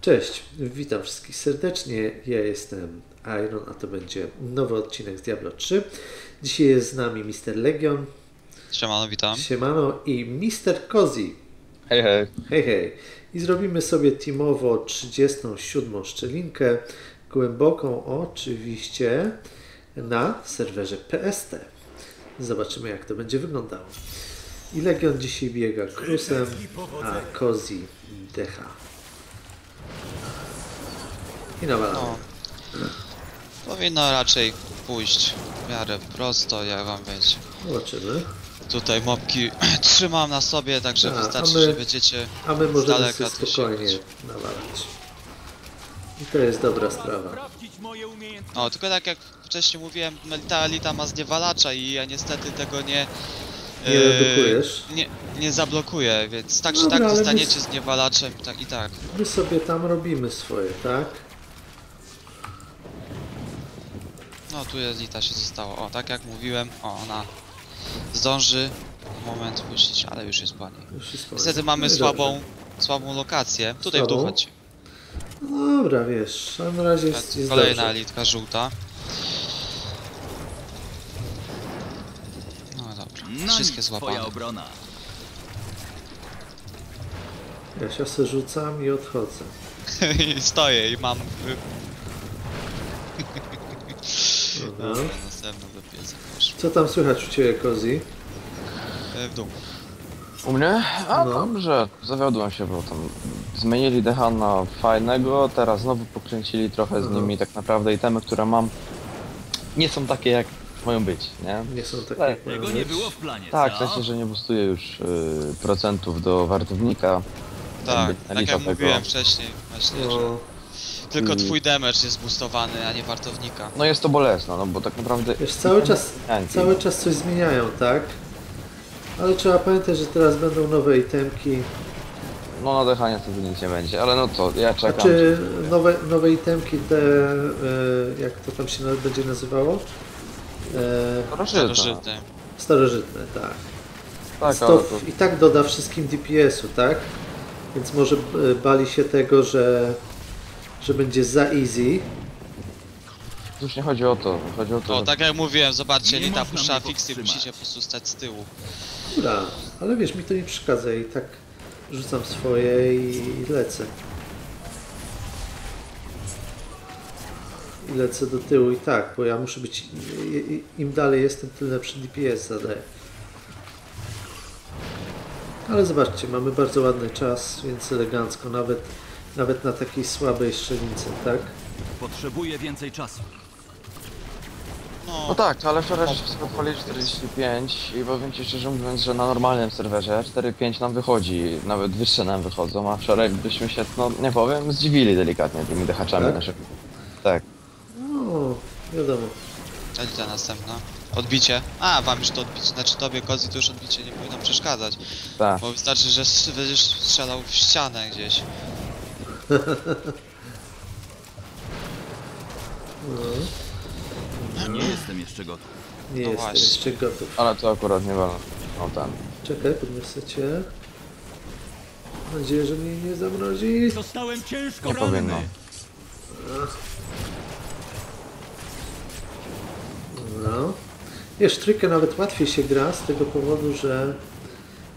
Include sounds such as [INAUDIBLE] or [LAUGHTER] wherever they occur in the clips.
Cześć, witam wszystkich serdecznie. Ja jestem Iron, a to będzie nowy odcinek z Diablo 3. Dzisiaj jest z nami Mr. Legion, Siemano, witam. Siemano i Mr. Kozi. Hej, hej. Hej, hej. I zrobimy sobie teamowo 37 szczelinkę, głęboką oczywiście na serwerze PST. Zobaczymy jak to będzie wyglądało. I Legion dzisiaj biega krusem, a Kozi decha. I nawalamy. No. Powinno raczej pójść w miarę prosto, jak wam będzie. Zobaczymy. Tutaj mopki [CLEARS THROAT] trzymam na sobie, także A, wystarczy, a my- że będziecie A my możemy daleka sobie spokojnie nawalać. I to jest dobra sprawa. No, tylko tak jak wcześniej mówiłem, ta elita ma zniewalacza i ja niestety tego nie... Nie e, redukujesz? Nie, nie zablokuję, więc tak czy Dobra, tak zostaniecie z niewalaczem, tak i tak. My sobie tam robimy swoje, tak? No, tu elita się została. O, tak jak mówiłem, o, ona zdąży moment puścić, ale już jest po niej. Już jest Niestety mamy No słabą, dobrze. słabą lokację. Tutaj w dół Słabą? chodźcie. No dobra, wiesz, na razie jest, jest Kolejna dobrze. elitka żółta. No dobra, wszystkie złapane. obrona. Ja się rzucam i odchodzę. [LAUGHS] I stoję i mam... Dobra. Dobra, następną. Co tam słychać u Ciebie, Kozi? E, W dół. U mnie? A No. dobrze, zawiodłem się, bo tam zmienili decha na fajnego, teraz znowu pokręcili trochę z nimi tak naprawdę itemy, które mam nie są takie jak mają być, nie? Nie są takie Tak. jak mają Tego nie być. było w planie, Tak, w co? sensie, że nie boostuję już y, procentów do wartownika. Tak, Jakby tak jak tego- mówiłem wcześniej, właśnie, że No, tylko twój damage jest boostowany, a nie wartownika. No jest to bolesne, no bo tak naprawdę... wiesz, cały czas, cały czas coś zmieniają, tak? Ale trzeba pamiętać, że teraz będą nowe itemki. No na decha niestety nic nie będzie, ale no co, ja czekam. Znaczy nowe, nowe itemki te, e, jak to tam się będzie nazywało? E, Starożytne. Starożytny. starożytne, tak. Tak, to to... i tak doda wszystkim DPS-u, tak? Więc może e, bali się tego, że, że będzie za easy. Już nie chodzi o to, chodzi o to, O, że... tak jak mówiłem, zobaczcie, Nie elita można puszcza mnie fiksy, powstrzymać. musicie po prostu stać z tyłu. Dobra, ale wiesz, mi to nie przeszkadza i tak rzucam swoje i, i lecę. I lecę do tyłu i tak, bo ja muszę być. i- i- Im dalej jestem, tym lepszy DPS zadaję. Ale zobaczcie, mamy bardzo ładny czas, więc elegancko, nawet, nawet na takiej słabej strzelnicy, tak? Potrzebuję więcej czasu. No, No tak, ale wczoraj sobie odpalili 45 i powiem ci szczerze mówiąc, że na normalnym serwerze 4-5 nam wychodzi, nawet wyższe nam wychodzą, a wczoraj byśmy się, no nie powiem, zdziwili delikatnie tymi dechaczami Tak? naszych. Tak. No, wiadomo. elita następna. Odbicie. A, wam już to odbicie, znaczy tobie Kozi to już odbicie nie powinno przeszkadzać. Tak. Bo wystarczy, że będziesz strzelał w ścianę gdzieś. No, Nie jestem jeszcze gotów. nie No jestem właśnie. jeszcze gotów. Ale to akurat nie wolno. No ten. Czekaj, podniosę cię. Mam nadzieję, że mnie nie zamrozi. Zostałem ciężko Nie ranny. powinno. No. Wiesz, trójkę nawet łatwiej się gra z tego powodu, że,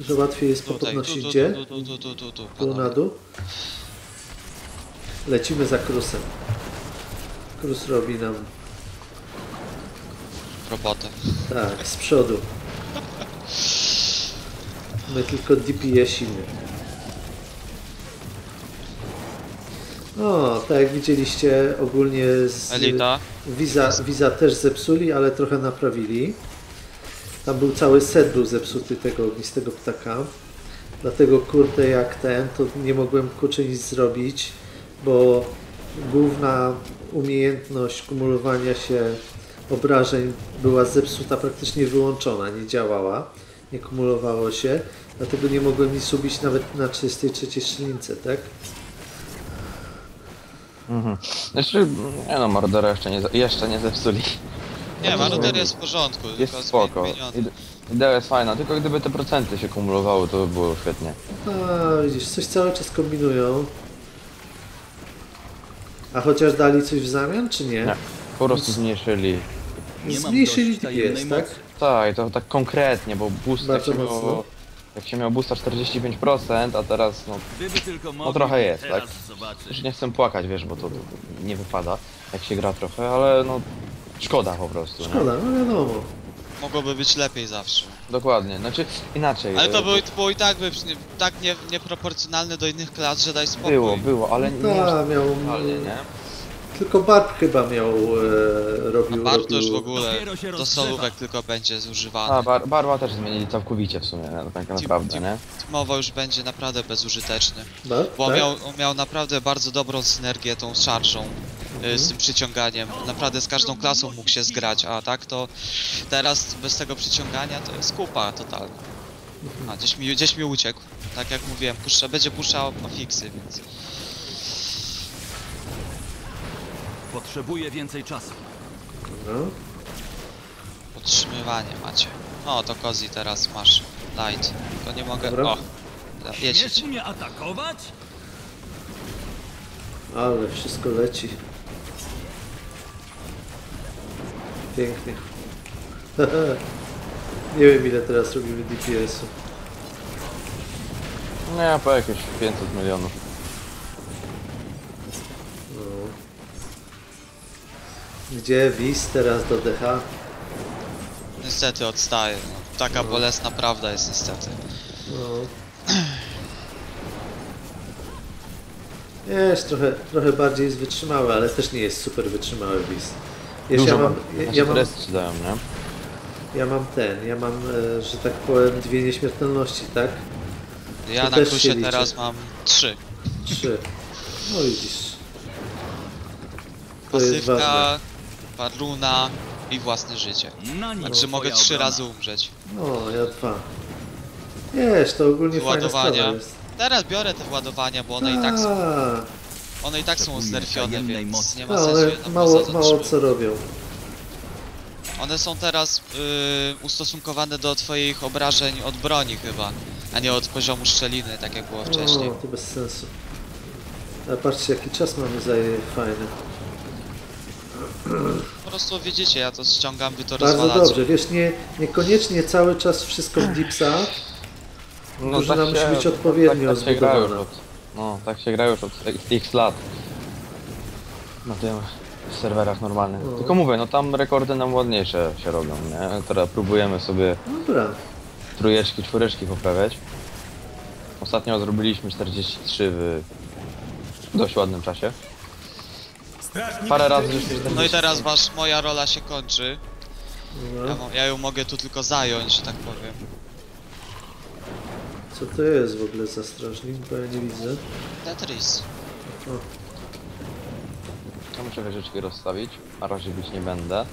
że łatwiej jest po Tutaj, tu, tu, podnosicie. tu, tu, tu, tu, tu, tu, Tu na panowie. dół. Lecimy za krusem. Krus robi nam Robotę. tak, z przodu. My tylko DPS-imy. O, tak jak widzieliście, ogólnie z Elita. Wiza, Wiza też zepsuli, ale trochę naprawili. Tam był cały set był zepsuty tego ognistego ptaka. Dlatego kurde jak ten, to nie mogłem kurczę nic zrobić, bo główna umiejętność kumulowania się obrażeń była zepsuta, praktycznie wyłączona, nie działała, nie kumulowało się, dlatego nie mogłem nic ubić nawet na 33 strzelnicy, tak? Mhm. Znaczy, nie no, Mordora jeszcze nie, jeszcze nie zepsuli. Nie, Maruder no, jest w porządku, Jest tylko spoko. Idea jest fajna, tylko gdyby te procenty się kumulowały, to by było świetnie. A, widzisz, coś cały czas kombinują. A chociaż dali coś w zamian, czy nie? Nie. Po prostu zmniejszyli. Nie mam Zmniejszyli dość tajemnej DPS, tak? mocy. Tak, i to tak konkretnie, bo boost jak Bardzo się, mocno. miało, jak się miał boosta 45%, a teraz no Gdyby tylko mogli, trochę jest, teraz tak? już nie chcę płakać, wiesz, bo to, to nie wypada, jak się gra trochę, ale no szkoda po prostu. Nie? Szkoda, no wiadomo. Mogłoby być lepiej zawsze. Dokładnie, znaczy inaczej. Ale to e, było, to było i tak by, nie, tak nie, nieproporcjonalne do innych klas, że daj spokój. Było, było, ale nie aż Tak, miał. nie? Tylko Barb chyba miał. E, A robił. to robił... już w ogóle do solówek tylko będzie A, zużywany. bar, barwa też zmienili całkowicie w sumie, no, tak naprawdę, nie? Mowa już będzie naprawdę bezużyteczny. Barb, Bo on tak? miał, miał naprawdę bardzo dobrą synergię tą szarżą. Y, Z tym przyciąganiem. Naprawdę z każdą klasą mógł się zgrać, a tak to teraz bez tego przyciągania to jest kupa totalna. A gdzieś mi, gdzieś mi uciekł. Tak jak mówiłem, puszcza, będzie puszczał afiksy, więc. Potrzebuję więcej czasu. No. Podtrzymywanie macie. O, to Kozi teraz masz. Light. To nie mogę. Dobra. O! Jedź, mnie atakować? Ale wszystko leci. Pięknie. [LAUGHS] Nie wiem ile teraz robimy DPS-u. Nie, po jakieś 500 milionów. No. Gdzie Wiz teraz do DH? Niestety odstaje. No, taka No. bolesna prawda jest niestety. No. Jest trochę, trochę bardziej jest wytrzymały, ale też nie jest super wytrzymały Wiz. Wiesz, ja Dużo mam, ma- ja, ja, mam, dają, nie? ja mam ten, ja mam, e, że tak powiem, dwie nieśmiertelności, tak? Ja To na też się krusie teraz mam trzy. Trzy. No widzisz. To jest ważne. Pasywka, paruna i własne życie. Także mogę trzy obrona. razy umrzeć. No, ja dwa. Jest, to ogólnie fajna Ładowania. sprawa jest. Teraz biorę te władowania, bo one i tak są, A, one i tak są znerfione, tajemnej więc mocy. nie ma no, sensu je tam mało, mało co robią. One są teraz yy, ustosunkowane do twoich obrażeń od broni chyba, a nie od poziomu szczeliny, tak jak było wcześniej. O, to bez sensu. A patrzcie, jaki czas mamy zajęty fajny. Po prostu widzicie, ja to ściągam, wy to Bardzo rozwalacie. dobrze, wiesz, nie, niekoniecznie cały czas wszystko w dipsa. Drużyna musi być odpowiednio tak, tak się gra już zbudowana. od, No, tak się gra już od x lat. Na tym serwerach normalnych. No. Tylko mówię, no tam rekordy nam ładniejsze się robią, nie? Teraz próbujemy sobie Dobra, trójeczki, czwóreczki poprawiać. Ostatnio zrobiliśmy 43 w dość ładnym czasie. Parę razy żeśmy 40. No i teraz wasz, moja rola się kończy. Ja, dobra. mo- ja ją mogę tu tylko zająć, że tak powiem. Co to jest w ogóle za strażnik, bo ja nie widzę. Tetris. O, Ja muszę wieżyczki rozstawić, na razie bić nie będę.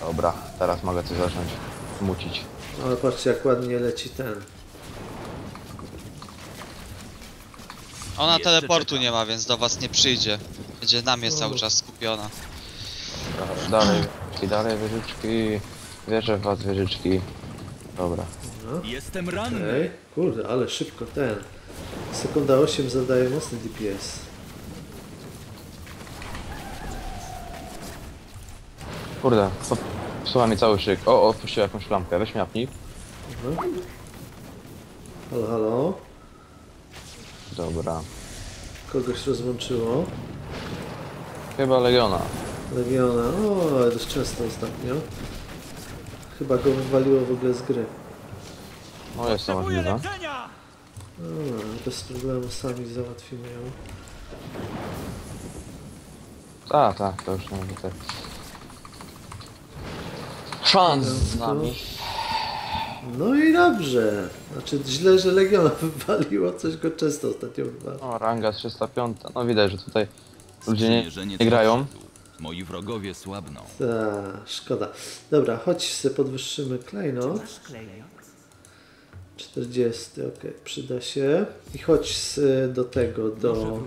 Dobra, teraz mogę coś zacząć mucić. ale patrzcie, jak ładnie leci ten. Ona Jeszcze teleportu czekam. nie ma, więc do was nie przyjdzie. Będzie na mnie cały czas skupiona. Dobra, Dalej wieżyczki, dalej wieżyczki. Wierzę w was wieżyczki. Dobra. No. Jestem ranny. Okej, kurde, ale szybko ten. Sekunda 8 zadaje mocny DPS. Kurde, psuła mi cały szyk. O, o, puścił jakąś lampkę. Weź mi apnij. Mhm. Halo, halo. Dobra. Kogoś rozłączyło. Chyba Legiona. Legiona. O, dość często ostatnio. Chyba go wywaliło w ogóle z gry. No jest to możliwe. A, bez problemu sami załatwimy ją. Tak, tak, to już nie wiem tak. Szans z nami. No i dobrze. Znaczy źle, że Legiona [LAUGHS] wywaliło, coś go często ostatnio wywaliło. O, ranga 305. No widać, że tutaj ludzie nie, nie grają. Moi wrogowie słabną. Ta, szkoda. Dobra, chodź se podwyższymy klejnot. 40, ok, przyda się. I chodź z, do tego, do,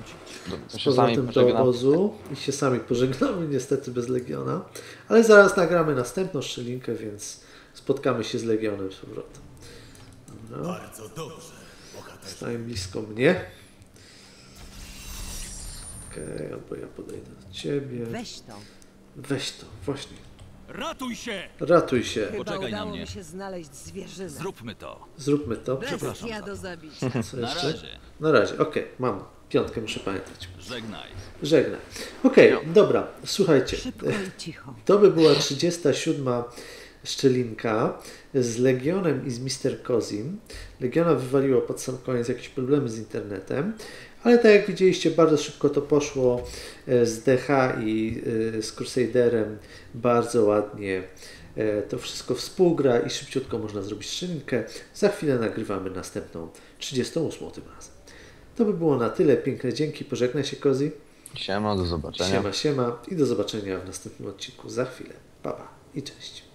z powrotem do obozu. I się sami pożegnamy, [LAUGHS] niestety bez Legiona. Ale zaraz nagramy następną szczelinkę, więc spotkamy się z Legionem z powrotem. Bardzo dobrze. Stań blisko mnie. Okej, albo ja podejdę do ciebie. Weź to. Weź to, właśnie. Ratuj się! Ratuj się. Chyba Poczekaj na udało mnie. mi się znaleźć zwierzynę. Zróbmy to. Zróbmy to. Bestia do zabicia. Co Na jeszcze? razie. Na razie, okej, mam. Piątkę muszę pamiętać. Żegnaj. Żegnaj. Okej, dobra, słuchajcie. Szybko i cicho. To by była 37 szczelinka z Legionem i z Mister Kozim. Legiona wywaliło pod sam koniec jakieś problemy z internetem, ale tak jak widzieliście, bardzo szybko to poszło e, z DH i e, z Crusaderem. Bardzo ładnie e, to wszystko współgra i szybciutko można zrobić szczelinkę. Za chwilę nagrywamy następną 38 tym razem. To by było na tyle. Piękne dzięki. Pożegnaj się Kozi. Siema, do zobaczenia. Siema, siema i do zobaczenia w następnym odcinku za chwilę. Pa, pa i cześć.